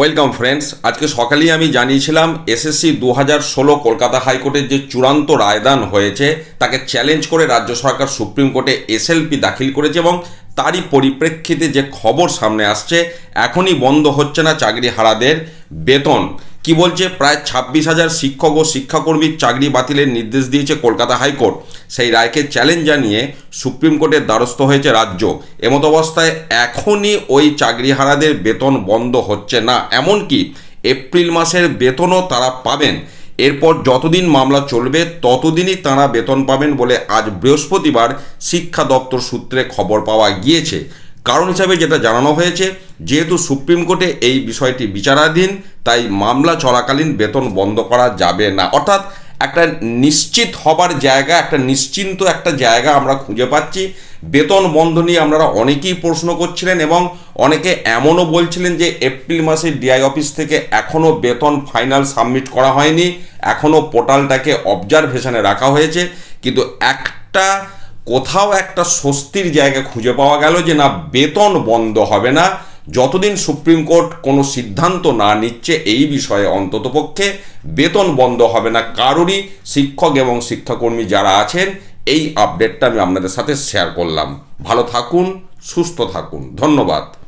Welcome friends আজকে সকালেই আমি জানিয়েছিলাম এসএসসি দু হাজার ষোলো কলকাতা হাইকোর্টের যে চূড়ান্ত রায়দান হয়েছে, তাকে চ্যালেঞ্জ করে রাজ্য সরকার সুপ্রিম কোর্টে এসএলপি দাখিল করেছে এবং তারই পরিপ্রেক্ষিতে যে খবর সামনে আসছে, এখনই বন্ধ হচ্ছে না চাকরি হারাদের বেতন। কি বলছে? প্রায় ছাব্বিশ হাজার শিক্ষক ও শিক্ষাকর্মীর চাকরি বাতিলের নির্দেশ দিয়েছে কলকাতা হাইকোর্ট। সেই রায়কে চ্যালেঞ্জ জানিয়ে সুপ্রিম কোর্টের দ্বারস্থ হয়েছে রাজ্য। এমত অবস্থায় এখনই ওই চাকরিহারাদের বেতন বন্ধ হচ্ছে না। এমনকি এপ্রিল মাসের বেতনও তারা পাবেন। এরপর যতদিন মামলা চলবে, ততদিনই তাঁরা বেতন পাবেন বলে আজ বৃহস্পতিবার শিক্ষা দপ্তর সূত্রে খবর পাওয়া গিয়েছে। কারণ হিসাবে যেটা জানানো হয়েছে, যেহেতু সুপ্রিম কোর্টে এই বিষয়টি বিচারাধীন তাই মামলা চলাকালীন বেতন বন্ধ করা যাবে না। অর্থাৎ একটা নিশ্চিত হবার জায়গা, একটা নিশ্চিন্ত একটা জায়গা আমরা খুঁজে পাচ্ছি। বেতন বন্ধ নিয়ে আপনারা অনেকেই প্রশ্ন করছিলেন এবং অনেকে এমনও বলছিলেন যে এপ্রিল মাসে ডিআই অফিস থেকে এখনও বেতন ফাইনাল সাবমিট করা হয়নি। এখনও পোর্টালটাকে অবজারভেশনে রাখা হয়েছে। কিন্তু একটা, কোথাও একটা স্বস্তির জায়গা খুঁজে পাওয়া গেল যে না, বেতন বন্ধ হবে না। যতদিন সুপ্রিম কোর্ট কোনো সিদ্ধান্ত না নিচ্ছে এই বিষয়ে অন্ততপক্ষে বেতন বন্ধ হবে না। কারোরই শিক্ষক এবং শিক্ষাকর্মী যারা আছেন, এই আপডেটটা আমি আপনাদের সাথে শেয়ার করলাম। ভালো থাকুন, সুস্থ থাকুন। ধন্যবাদ।